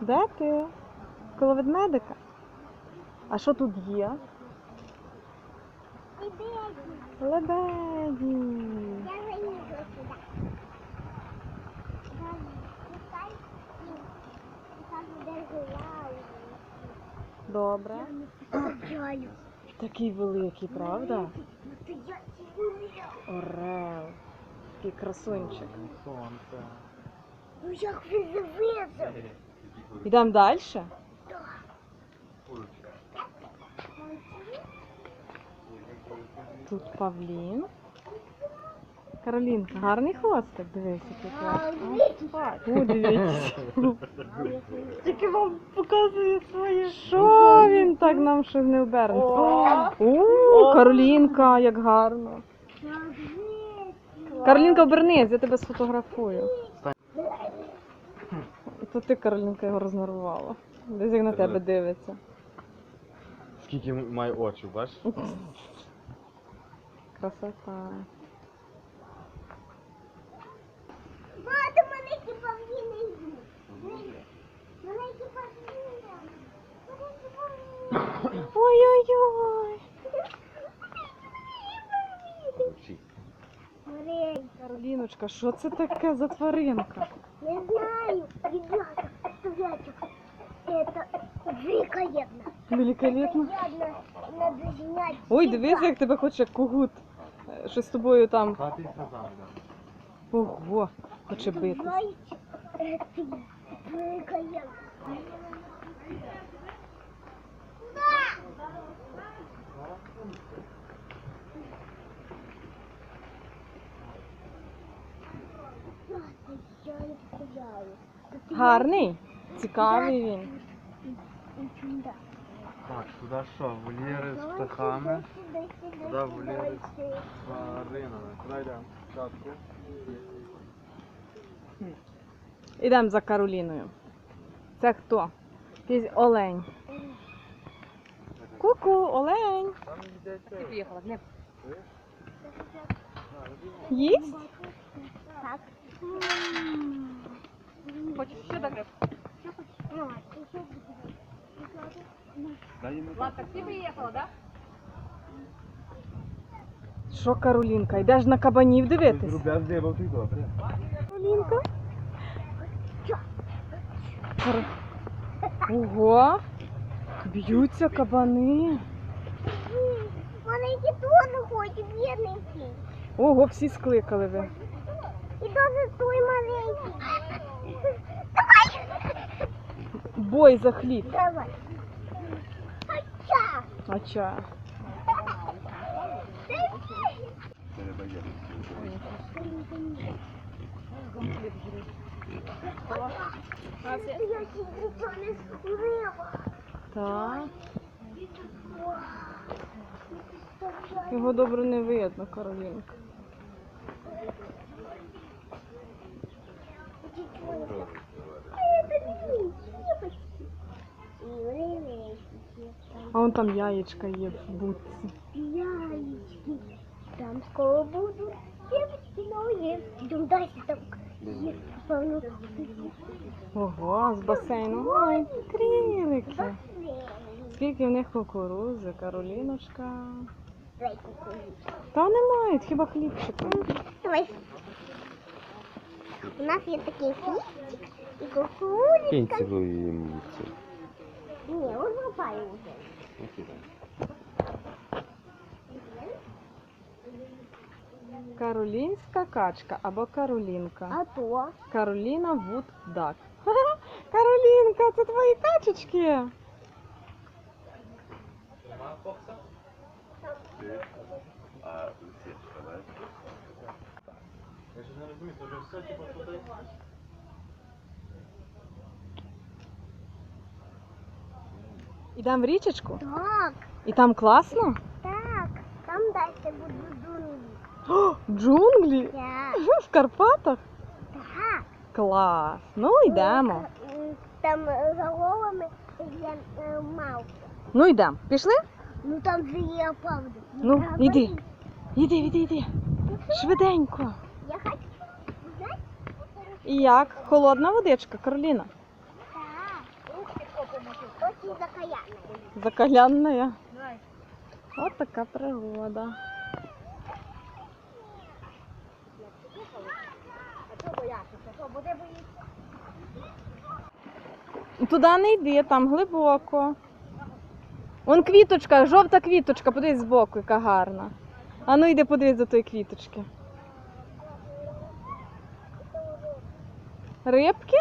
Де ти? Коло ведмедика? А що тут є? Лебеді. Добре. Такий великий, правда? Орел. Такий красунчик. Сонце. Ну як ви завезли? Йдемо далі? Тут павлін. Каролінка, гарний хвостик, дивись, який дивіться. Тільки вам показує своє. Що він так нам щось не обернеться? О, Каролінка, як гарно. Каролінка, обернись, я тебе сфотографую. То ти, Каролінка, його рознервувала. Десь як на тебе дивиться. Скільки має очі, бачиш? Красота. Мати, маленькі павліни йдуть. Маленькі павліни. Маленькі павліни. Ой-ой-ой. Кароліночка, що це таке за тваринка? Знаю, ребята, представляете, это великолепно. Великолепно. Приятно, надо снять. Ой, дивись, як тебе хоче кугут. Що з тобою там. Ого, хоче бити. Знаете, Гарний? Цікавий він. Так, туди що, вольєри з птахами, туди вольєри з тваринами. Куди йдемо? Спочатку. Ідемо за Кароліною. Це хто? Якийсь олень. Ку-ку, олень. Цей. Приїхала, Глеб. Їсть? Так. Хочеш ще до Глеб? А еще Дай Ладно, таксі приїхала, так? Що, Каролінка, йдеш на кабанів дивитись? Каролінка? Кар- Ого! Б'ються кабани. Маленький тоже хочет, бедненький. Ого, всі скликали ви. И даже той маленький. Бой за хліб. Давай. Ача. А ча. Я сидела не скрыла. Так. Його добре не видно, Каролінка. Это не девочки. И А вон там яєчка є в будці. Яички. Там скоро будут девочки новые. Идем дальше там. Полно. Ого, з басейну. Ой. Бассейн. Скільки в них кукурузи, Кароліночка. Кукурузу. Та не мають, хіба хлібчика. Давай. У нас є такий хлібчик і кукурузка. Кинь цілую їм це. Ні, он лопає вже. Каролінська качка або Каролінка. А то? Кароліна Вуд Дак. Каролінка, це твої качечки. Я ж не розумію, то вже все типу туди. Ідемо в річечку. Так, І там класно. так. Там далі будуть дуни. О, джунглі. Так, В Карпатах. так. Клас. Ну, йдемо. М, Там е, за головами є е, мавпи. Ну, йдемо. Пішли? Ну там же є правда. Ну, іди. Іди, іди, іди. Швиденько. І як? Холодна водичка, Кароліна. Закалянна. Ось така пригода. Туди не йди, там глибоко. Вон квіточка, жовта квіточка, подивись збоку, яка гарна. А ну йди подивись до тої квіточки. Рибки?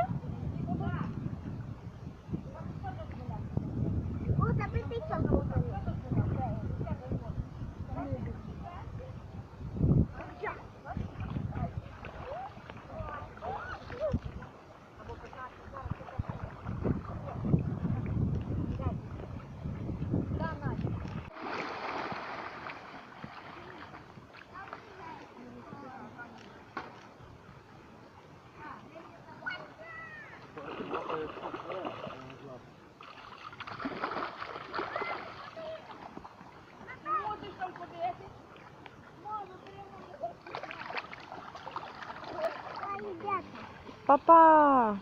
Па-па!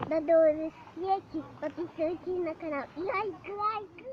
До новых встреч, подписывайтесь на канал. Лайк, лайк, лайк.